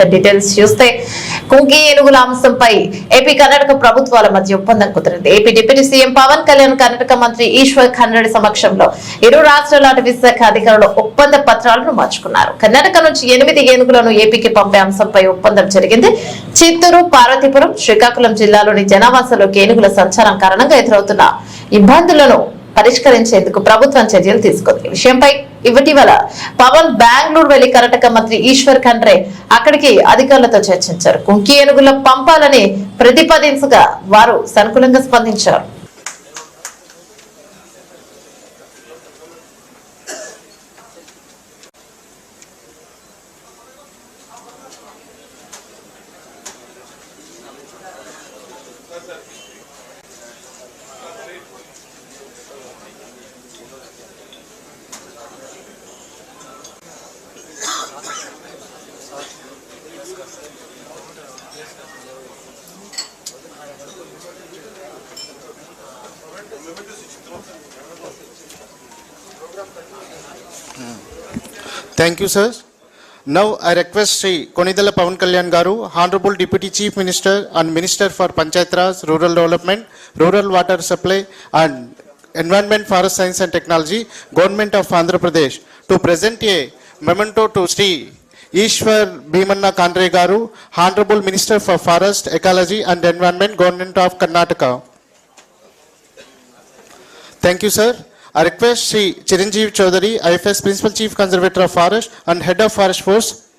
ఇక డీటెయిల్స్ చూస్తే కుంకి ఏనుగుల అంశంపై ఏపీ కర్ణాటక ప్రభుత్వాల మధ్య ఒప్పందం కుదిరింది AP deputy CM Pawan Kalyan Karnataka మంత్రి ఈశ్వర్ ఖండ్రెడ్డి సమక్షంలో ఇరు రాష్ట్రాల అటవీ శాఖ అధికారులు ఒప్పంద పత్రాలను మార్చుకున్నారు కర్ణాటక నుంచి ఎనిమిది ఏనుగులను ఏపీకి పంపే అంశంపై ఒప్పందం జరిగింది చిత్తూరు పార్వతీపురం శ్రీకాకుళం జిల్లాలోని జనావాసంలోకి ఏనుగుల సంచారం కారణంగా ఎదురవుతున్న ఇబ్బందులను పరిష్కరించేందుకు ప్రభుత్వం చర్యలు తీసుకుంది విషయంపై ఇటీవల పవన్ బెంగళూరు వెళ్లి కర్ణాటక మంత్రి ఈశ్వర్ ఖండ్రే అక్కడికి అధికారులతో చర్చించారు కుంకి ఏనుగుల పంపాలని ప్రతిపాదించగా వారు సంకులంగా స్పందించారు Thank you, sir. Now I request Sri Konidala Pavan Kalyan Garu, Honorable Deputy Chief Minister and Minister for Panchayat Raj, Rural Development, Rural Water Supply and Environment, Forest Science and Technology, Government of Andhra Pradesh, to present a memento to Sri Ishwar Bhimanna Kandre Garu, Honorable Minister for Forest, Ecology and Environment, Government of Karnataka. Thank you, sir. I request Sri Chiranjeev Chaudhary, IFS Principal Chief Conservator of Forest and Head of Forest Force,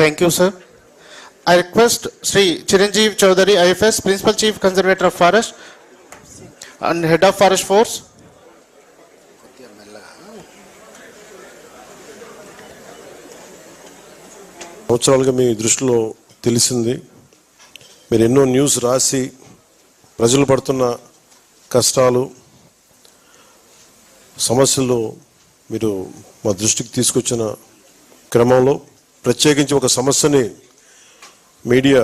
thank you sir I request Shri Chiranjeevi Chowdary IFS principal chief conservator of forest and head of forest force సంవత్సరాలుగా మీ దృష్టిలో తెలిసింది మీరు ఎన్నో news రాసి ప్రజలు పడుతున్న కష్టాలు సమస్యలు మీరు మా దృష్టికి తీసుకొచ్చిన క్రమంలో ప్రత్యేకించి ఒక సమస్యని మీడియా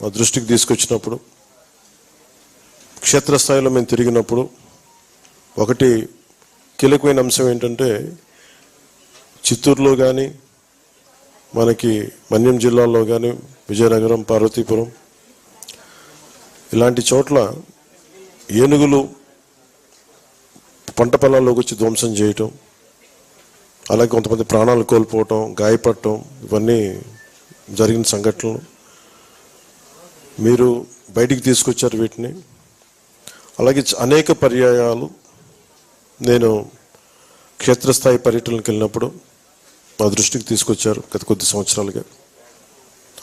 మా దృష్టికి తీసుకొచ్చినప్పుడు క్షేత్రస్థాయిలో మేము తిరిగినప్పుడు ఒకటి కీలకమైన అంశం ఏంటంటే చిత్తూరులో కానీ మనకి మన్యం జిల్లాలో కానీ విజయనగరం పార్వతీపురం ఇలాంటి చోట్ల ఏనుగులు పంట పొలాల్లోకి వచ్చి ధ్వంసం చేయటం అలాగే కొంతమంది ప్రాణాలు కోల్పోవటం గాయపడటం ఇవన్నీ జరిగిన సంఘటనలు మీరు బయటికి తీసుకొచ్చారు వీటిని అలాగే అనేక పర్యాయాలు నేను క్షేత్రస్థాయి పర్యటనకు వెళ్ళినప్పుడు మా దృష్టికి తీసుకొచ్చారు గత కొద్ది సంవత్సరాలుగా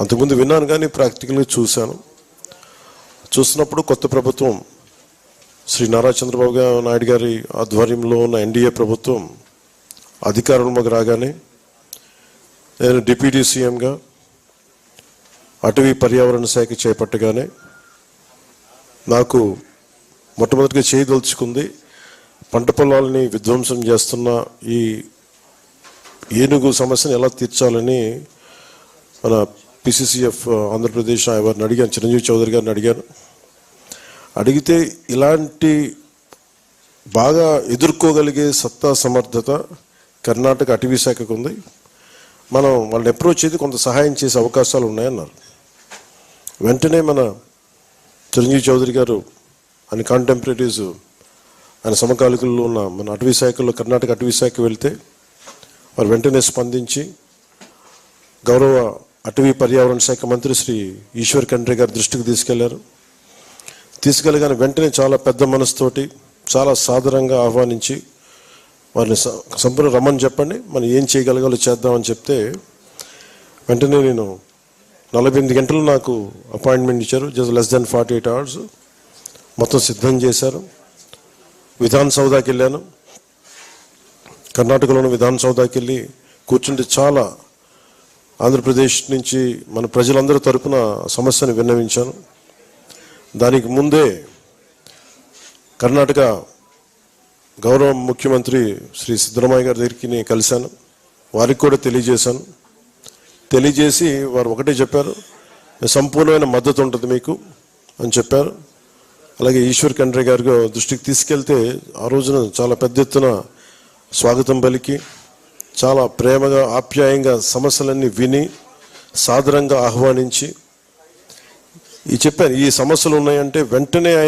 అంతకుముందు విన్నాను కానీ ప్రాక్టికల్గా చూశాను చూసినప్పుడు కొత్త ప్రభుత్వం శ్రీ నారా చంద్రబాబు నాయుడు గారి ఆధ్వర్యంలో ఉన్న ఎన్డీఏ ప్రభుత్వం అధికారంలోకి రాగానే నేను డిప్యూటీ సీఎంగా అటవీ పర్యావరణ శాఖ చేపట్టగానే నాకు మొట్టమొదటిగా చేయదలుచుకుంది పంట పొలాలని విధ్వంసం చేస్తున్న ఈ ఏనుగు సమస్యను ఎలా తీర్చాలని మన పిసిసిఎఫ్ ఆంధ్రప్రదేశ్ వారిని అడిగాను చిరంజీవి చౌదరి గారిని అడిగాను అడిగితే ఇలాంటి బాగా ఎదుర్కోగలిగే సత్తా సమర్థత కర్ణాటక అటవీ శాఖకు ఉంది మనం వాళ్ళని అప్రోచ్ చేసి కొంత సహాయం చేసే అవకాశాలు ఉన్నాయన్నారు వెంటనే మన చిరంజీవి చౌదరి గారు ఆయన కాంటెంపరీస్ ఆయన సమకాలికల్లో ఉన్న మన అటవీ శాఖలో కర్ణాటక అటవీ శాఖ వెళ్తే వారు వెంటనే స్పందించి గౌరవ అటవీ పర్యావరణ శాఖ మంత్రి శ్రీ ఈశ్వర్ ఖండ్రే గారి దృష్టికి తీసుకెళ్లారు తీసుకెళ్ళగానే వెంటనే చాలా పెద్ద మనసుతోటి చాలా సాధారణంగా ఆహ్వానించి వాళ్ళని సంపూర్ణ రమ్మని చెప్పండి మనం ఏం చేయగలగాలో చేద్దామని చెప్తే వెంటనే నేను నలభై ఎనిమిది గంటలు నాకు అపాయింట్మెంట్ ఇచ్చారు just less than forty eight hours మొత్తం సిద్ధం చేశారు విధాన్ సౌదాకి వెళ్ళాను కర్ణాటకలోని విధాన్ సౌదాకి వెళ్ళి కూర్చుంటే చాలా ఆంధ్రప్రదేశ్ నుంచి మన ప్రజలందరి తరపున సమస్యను విన్నవించాను దానికి ముందే కర్ణాటక గౌరవ ముఖ్యమంత్రి శ్రీ సిద్ధరామయ్య గారి దగ్గరికి నేను కలిశాను వారికి కూడా తెలియజేశాను తెలియజేసి వారు ఒకటే చెప్పారు సంపూర్ణమైన మద్దతు ఉంటుంది మీకు అని చెప్పారు అలాగే ఈశ్వర్ కండ్రి గారు దృష్టికి తీసుకెళ్తే ఆ రోజున చాలా పెద్ద ఎత్తున స్వాగతం పలికి చాలా ప్రేమగా ఆప్యాయంగా సమస్యలన్నీ విని సాదరంగా ఆహ్వానించి ఈ చెప్పాను ఈ సమస్యలు ఉన్నాయంటే వెంటనే